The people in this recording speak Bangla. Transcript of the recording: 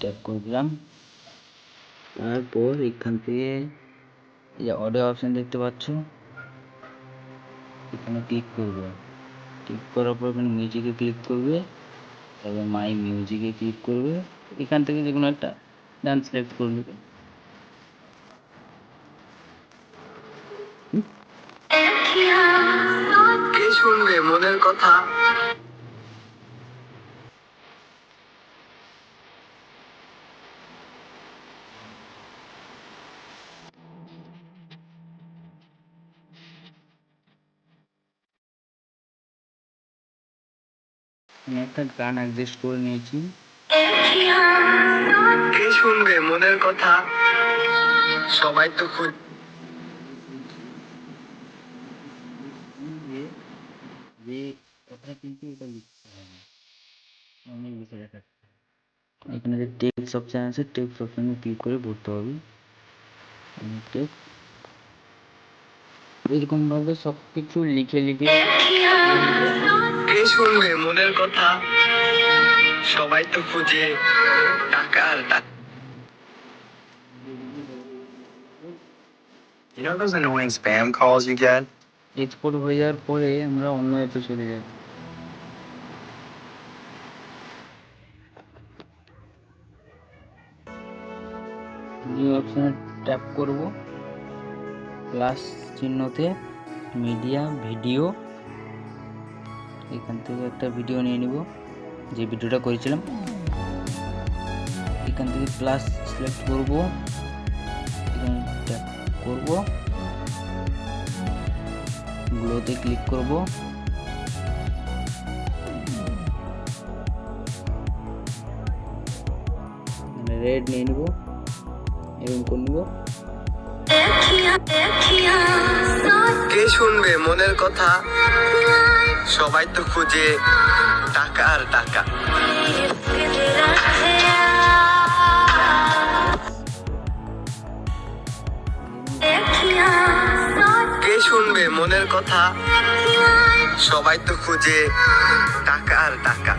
ট্যাপ করে দিলাম তারপর এখান থেকে যে অডিও অপশন দেখতে পাচ্ছ, এখানে ক্লিক করবে। ক্লিক করার পর এখানে মিউজিকে ক্লিক করবে, তারপর মাই মিউজিকে ক্লিক করবে। এখান থেকে যে কোনো একটা ডান্স সিলেক্ট করবে শুনবে মনের কথা। আমি একটা গান অ্যাডজাস্ট করে নিয়েছি। কে শুনবে? মনের কথা। সবাই তো খুঁজ যে যে কথা কিন্তু এটা লিখতে হবে। অনেক লিখে রাখা। এখানে যে টেক্সট অপশান আছে টেক্সট অপশানে ক্লিক করে ভরতে হবে। টেক্সট এরকম ভাবে সব কিছু লিখে লিখে মনের কথা সবাই তো খুঁজে টাকা আর টাকা। You know those annoying spam calls you get? হয়ে যাওয়ার পরে আমরা অন্য অ্যাপে চলে যাই। নিউ অপশানে ট্যাপ করব। প্লাস চিহ্নতে মিডিয়া ভিডিও এখান থেকে একটা ভিডিও নিয়ে নিব, যে ভিডিওটা করেছিলাম। এখান থেকে প্লাস সিলেক্ট করব এখানে ট্যাপ করব। গ্লোতে ক্লিক করব। রেড নিয়ে নিব এবং করে নিব। কে শুনবে মনের কথা? সবাই তো খুঁজে টাকা আর টাকা। কে শুনবে মনের কথা? সবাই তো খুঁজে টাকা আর টাকা।